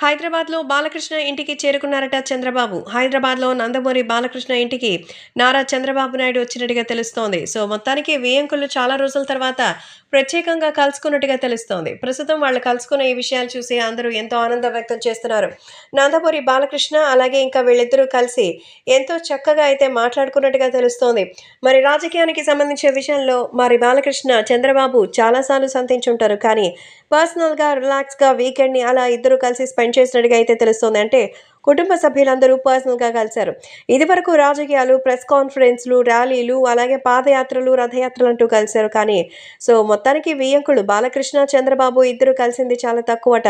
హైదరాబాద్లో బాలకృష్ణ ఇంటికి చేరుకున్నారట చంద్రబాబు. హైదరాబాద్లో నందమూరి బాలకృష్ణ ఇంటికి నారా చంద్రబాబు నాయుడు వచ్చినట్టుగా తెలుస్తోంది. సో మొత్తానికి వేయంకులు చాలా రోజుల తర్వాత ప్రత్యేకంగా కలుసుకున్నట్టుగా తెలుస్తోంది. ప్రస్తుతం వాళ్ళు కలుసుకున్న ఈ విషయాలు చూసి అందరూ ఎంతో ఆనందం వ్యక్తం చేస్తున్నారు. నందమూరి బాలకృష్ణ అలాగే ఇంకా వీళ్ళిద్దరూ కలిసి ఎంతో చక్కగా అయితే మాట్లాడుకున్నట్టుగా తెలుస్తోంది. మరి రాజకీయానికి సంబంధించిన విషయంలో మరి బాలకృష్ణ చంద్రబాబు చాలాసార్లు సంతించుంటారు కానీ పర్సనల్గా రిలాక్స్గా వీకెండ్ని అలా ఇద్దరు కలిసి స్పెండ్ చేసినట్టుగా అయితే తెలుస్తోంది. అంటే కుటుంబ సభ్యులందరూ పర్సనల్గా కలిశారు. ఇదివరకు రాజకీయాలు ప్రెస్ కాన్ఫరెన్స్లు ర్యాలీలు అలాగే పాదయాత్రలు రథయాత్రలు అంటూ కలిశారు. కానీ సో మొత్తానికి వియ్యంకుడు బాలకృష్ణ చంద్రబాబు ఇద్దరు కలిసింది చాలా తక్కువట.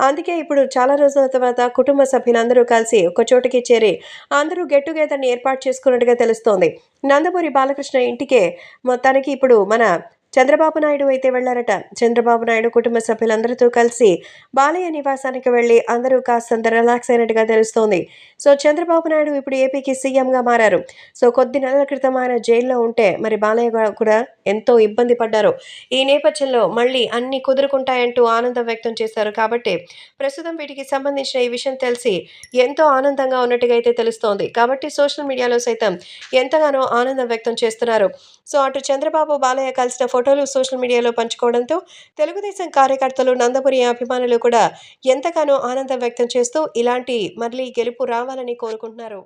అందుకే ఇప్పుడు చాలా రోజుల తర్వాత కుటుంబ సభ్యులందరూ కలిసి ఒక చోటుకి చేరి అందరూ గెట్ టుగెదర్ని ఏర్పాటు చేసుకున్నట్టుగా తెలుస్తోంది. నందమూరి బాలకృష్ణ ఇంటికే మొత్తానికి ఇప్పుడు మన చంద్రబాబు నాయుడు అయితే వెళ్ళారట. చంద్రబాబు నాయుడు కుటుంబ సభ్యులందరితో కలిసి బాలయ్య నివాసానికి వెళ్ళి అందరూ కాస్తంత రిలాక్స్ అయినట్టుగా తెలుస్తోంది. సో చంద్రబాబు నాయుడు ఇప్పుడు ఏపీకి సీఎంగా మారారు. సో కొద్ది నెలల క్రితం ఆయన జైల్లో ఉంటే మరి బాలయ్య కూడా ఎంతో ఇబ్బంది పడ్డారు. ఈ నేపథ్యంలో మళ్ళీ అన్ని కుదురుకుంటాయంటూ ఆనందం వ్యక్తం చేశారు కాబట్టి ప్రస్తుతం వీటికి సంబంధించిన ఈ విషయం తెలిసి ఎంతో ఆనందంగా ఉన్నట్టుగా అయితే తెలుస్తోంది. కాబట్టి సోషల్ మీడియాలో సైతం ఎంతగానో ఆనందం వ్యక్తం చేస్తున్నారు. సో అటు చంద్రబాబు బాలయ్య కలిసిన ఫోటో ఫోటోలు సోషల్ మీడియాలో పంచుకోవడంతో తెలుగుదేశం కార్యకర్తలు నందపురి అభిమానులు కూడా ఎంతగానో ఆనందం వ్యక్తం చేస్తూ ఇలాంటి మళ్ళీ గెలుపు రావాలని కోరుకుంటున్నారు.